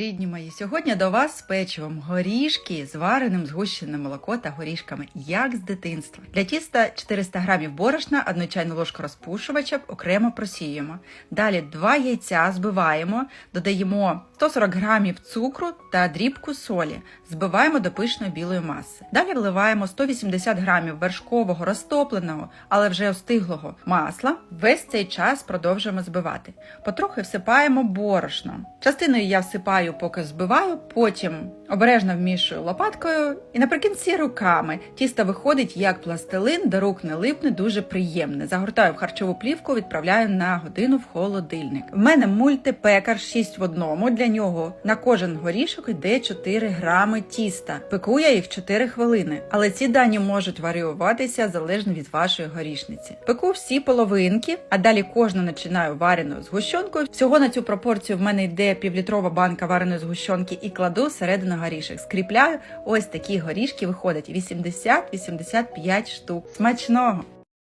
Рідні мої, сьогодні до вас з печивом горішки з вареним згущене молоко та горішками, як з дитинства. Для тіста 400 грамів борошна, 1 чайну ложку розпушувача окремо просіюємо. Далі 2 яйця збиваємо, додаємо 140 грамів цукру та дрібку солі. Збиваємо до пишної білої маси. Далі вливаємо 180 грамів вершкового розтопленого, але вже остиглого масла. Весь цей час продовжуємо збивати. Потрохи всипаємо борошно. Частиною я всипаю, поки збиваю, потім обережно вмішую лопаткою і наприкінці руками. Тісто виходить як пластилин, до рук не липне, дуже приємне. Загортаю в харчову плівку, відправляю на годину в холодильник. В мене мультипекар 6 в одному. Для нього на кожен горішок йде 4 грами тіста. Пеку я їх 4 хвилини, але ці дані можуть варіюватися залежно від вашої горішниці. Пеку всі половинки, а далі кожну починаю вареною згущенкою. Всього на цю пропорцію в мене йде півлітрова банка вареної згущенки і кладу всередину горішок. Скріпляю ось такі горішки виходять 80-85 штук. Смачного!